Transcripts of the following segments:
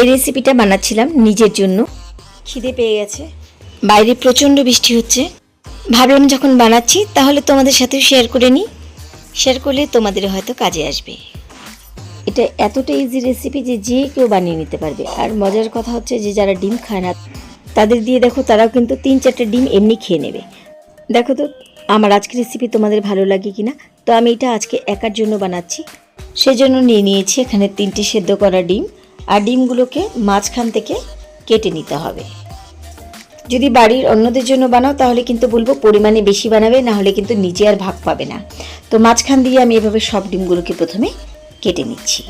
এই রেসিপিটা বানাচ্ছিলাম নিজের জন্য। খিদে পেয়ে গেছে। বাইরে প্রচণ্ড বৃষ্টি হচ্ছে। ভাবলাম যখন বানাচ্ছি তাহলে তোমাদের সাথেও শেয়ার করে নিই। শেয়ার করলে তোমাদের হয়তো কাজে আসবে। এটা এতটা ইজি রেসিপি যে যে কেউ বানিয়ে নিতে পারবে। আর মজার কথা হচ্ছে যে যারা ডিম খায় না তাদের দিয়ে দেখো তারাও কিন্তু তিন চারটে ডিম এমনি খেয়ে নেবে। দেখো তো আমার আজকের রেসিপি তোমাদের ভালো লাগে কি না তো আমি এটা আজকে একার জন্য বানাচ্ছি। সেজন্য নিয়ে নিয়েছি এখানে তিনটে সেদ্ধ করা ডিম। আর ডিমগুলোকে মাঝখান থেকে কেটে নিতে হবে। যদি বাড়ির অন্যদের জন্য বানাও, তাহলে কিন্তু বলব পরিমাণে বেশি বানাবে, না হলে কিন্তু নিজে আর ভাগ পাবে না। তো মাঝখান দিয়ে আমি এভাবে সব ডিমগুলোকে প্রথমে কেটে নিচ্ছি।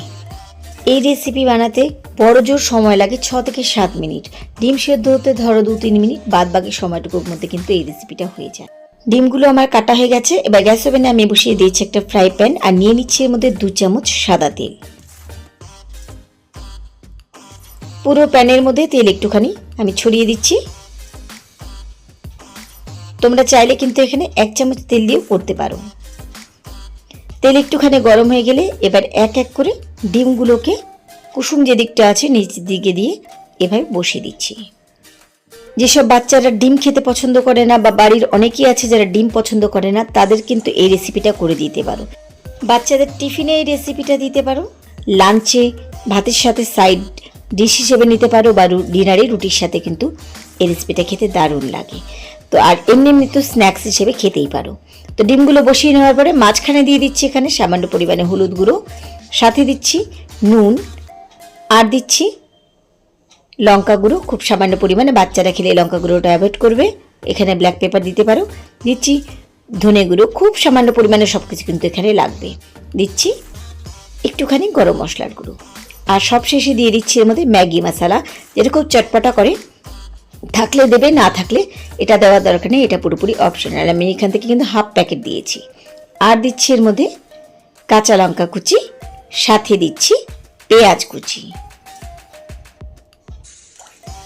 এই রেসিপি বানাতে বড় জোর সময় লাগে ছ থেকে সাত মিনিট। ডিম সেদ্ধ হতে ধরো দু তিন মিনিট, বাদ বাকি সময়টুকুর মধ্যে কিন্তু এই রেসিপিটা হয়ে যায়। ডিমগুলো আমার কাটা হয়ে গেছে, এবার গ্যাস ওভেনে আমি বসিয়ে দিয়েছি একটা ফ্রাই প্যান আর নিয়ে নিচ্ছি এর মধ্যে দু চামচ সাদা তেল। পুরো প্যানের মধ্যে তেল একটুখানি আমি ছড়িয়ে দিচ্ছি। তোমরা চাইলে কিন্তু এখানে এক চামচ তেল দিয়েও করতে পারো। তেল একটুখানি গরম হয়ে গেলে এবার এক এক করে ডিমগুলোকে কুসুম যে দিকটা আছে নিচের দিকে দিয়ে এভাবে বসিয়ে দিচ্ছি। যেসব বাচ্চারা ডিম খেতে পছন্দ করে না বা বাড়ির অনেকেই আছে যারা ডিম পছন্দ করে না, তাদের কিন্তু এই রেসিপিটা করে দিতে পারো। বাচ্চাদের টিফিনে এই রেসিপিটা দিতে পারো। লাঞ্চে ভাতের সাথে সাইড ডিশ হিসেবে নিতে পারো বা ডিনারে রুটির সাথে কিন্তু এই রেসিপিটা খেতে দারুণ লাগে। তো আর এমনি এমনি তো স্ন্যাক্স হিসেবে খেতেই পারো। তো ডিমগুলো বসিয়ে নেওয়ার পরে মাঝখানে দিয়ে দিচ্ছি এখানে সামান্য পরিমাণে হলুদ গুঁড়ো। সাথে দিচ্ছি নুন। আর দিচ্ছি লঙ্কা গুঁড়ো। খুব সামান্য পরিমাণে বাচ্চারা খেলে লঙ্কা গুঁড়োটা অ্যাভয়েড করবে। এখানে ব্ল্যাক পেপার দিতে পারো। দিচ্ছি ধনে গুঁড়ো। খুব সামান্য পরিমাণে সব কিছু কিন্তু এখানে লাগবে। দিচ্ছি একটুখানি গরম মশলার গুঁড়ো। আর সবশেষে দিয়ে দিচ্ছি এর মধ্যে ম্যাগি মশলা, যেটা খুব চটপটা করে। থাকলে দেবে, না থাকলে এটা দেওয়ার দরকার নেই, এটা পুরোপুরি অপশনাল আমি এখান থেকে কিন্তু হাফ প্যাকেট দিয়েছি। আর দিচ্ছি এর মধ্যে কাঁচা লঙ্কা কুচি, সাথে দিচ্ছি পেঁয়াজ কুচি।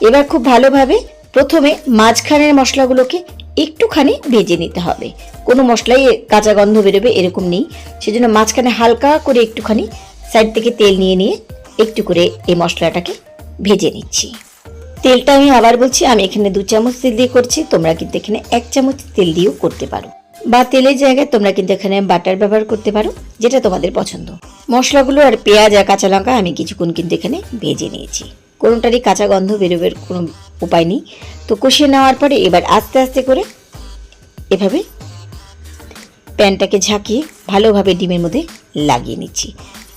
এবার খুব ভালোভাবে প্রথমে মাঝখানের মশলাগুলোকে একটুখানি ভেজে নিতে হবে। কোনো মশলাই কাঁচা গন্ধ বেরোবে এরকম নেই। সেজন্য মাঝখানে হালকা করে একটুখানি সাইড থেকে তেল নিয়ে নিয়ে একটু করে এই মশলাটাকে ভেজে নিচ্ছি। তেলটা আমি আবার বলছি, আমি এখানে দু চামচ তেল দিয়ে করছি, তোমরা কিন্তু এখানে এক চামচ তেল দিয়েও করতে পারো। বা তেলের জায়গায় তোমরা কিন্তু এখানে বাটার ব্যবহার করতে পারো, যেটা তোমাদের পছন্দ। মশলাগুলো আর পেঁয়াজ আর কাঁচা লঙ্কা আমি কিছুক্ষণ কিন্তু এখানে ভেজে নিয়েছি। কোনোটারই কাঁচা গন্ধ বেরোবের কোনো উপায় নেই। তো কষিয়ে নেওয়ার পরে এবার আস্তে আস্তে করে এভাবে প্যানটাকে ঝাঁকিয়ে ভালোভাবে ডিমের মধ্যে লাগিয়ে নিচ্ছি।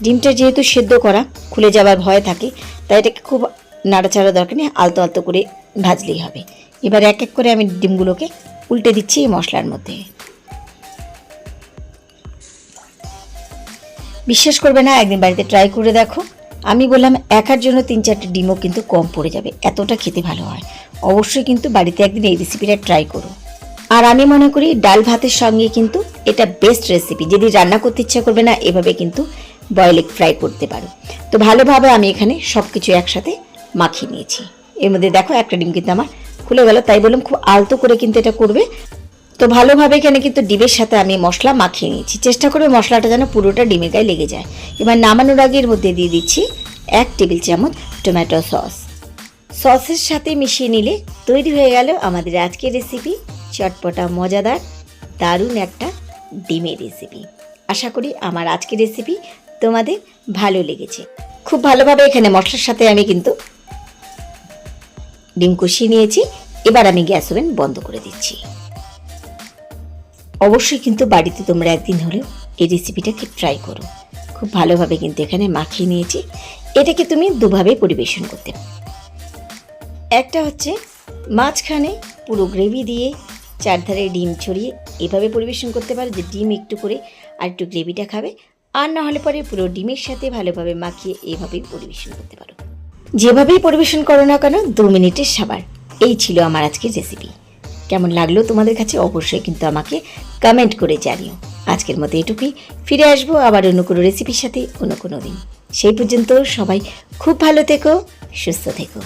ডিমটা যেহেতু সেদ্ধ করা, খুলে যাওয়ার ভয় থাকে, তাই এটাকে খুব নাড়াচাড়া দরকার নেই, আলতো আলতো করে ভাজলেই হবে। এবার এক এক করে আমি ডিমগুলোকে উল্টে দিচ্ছি এই মশলার মধ্যে। বিশ্বাস করবে না, একদিন বাড়িতে ট্রাই করে দেখো। আমি বললাম, একার জন্য তিন চারটে ডিমও কিন্তু কম পড়ে যাবে, এতটা খেতে ভালো হয়। অবশ্যই কিন্তু বাড়িতে একদিন এই রেসিপিটা ট্রাই করো। আর আমি মনে করি, ডাল ভাতের সঙ্গে কিন্তু এটা বেস্ট রেসিপি যদি রান্না করতে ইচ্ছা করবে না, এভাবে কিন্তু বয়েল এগ ফ্রাই করতে পারো। তো ভালোভাবে আমি এখানে সব কিছু একসাথে মাখিয়ে নিয়েছি। এর মধ্যে দেখো একটা ডিম কিন্তু আমার খুলে গেল, তাই বললাম খুব আলতো করে কিন্তু এটা করবে। তো ভালোভাবে এখানে কিন্তু ডিমের সাথে আমি মশলা মাখিয়ে নিয়েছি। চেষ্টা করবে মশলাটা যেন পুরোটা ডিমের গায়ে লেগে যায়। এবার নামানোর আগে এর মধ্যে দিয়ে দিচ্ছি এক টেবিল চামচ টমেটো সস। সসের সাথে মিশিয়ে নিলে তৈরি হয়ে গেল আমাদের আজকের রেসিপি চটপটা, মজাদার, দারুণ একটা ডিমের রেসিপি আশা করি আমার আজকের রেসিপি তোমাদের ভালো লেগেছে। খুব ভালোভাবে এখানে মশলার সাথে আমি কিন্তু ডিম কষিয়ে নিয়েছি। এবার আমি গ্যাস ওভেন বন্ধ করে দিচ্ছি। অবশ্যই কিন্তু বাড়িতে তোমরা একদিন হলেও এই রেসিপিটাকে ট্রাই করো। খুব ভালোভাবে কিন্তু এখানে মাখিয়ে নিয়েছি। এটাকে তুমি দুভাবে পরিবেশন করতে। একটা হচ্ছে মাঝখানে পুরো গ্রেভি দিয়ে চারধারে ডিম ছড়িয়ে এভাবে পরিবেশন করতে পারো যে ডিম একটু করে আর একটু গ্রেভিটা খাবে। আর না হলে পরে পুরো ডিমের সাথে ভালোভাবে মাখিয়ে এভাবেই পরিবেশন করতে পারো। যেভাবেই পরিবেশন করো না কেন, দু মিনিটের সাবার। এই ছিল আমার আজকের রেসিপি কেমন লাগল তোমাদের কাছে অবশ্যই কিন্তু আমাকে কমেন্ট করে জানিও। আজকের মতো এটুকুই। ফিরে আসব আবার অন্য কোনো রেসিপির সাথে অন্য কোনো দিন। সেই পর্যন্ত সবাই খুব ভালো থেকো, সুস্থ থেকো।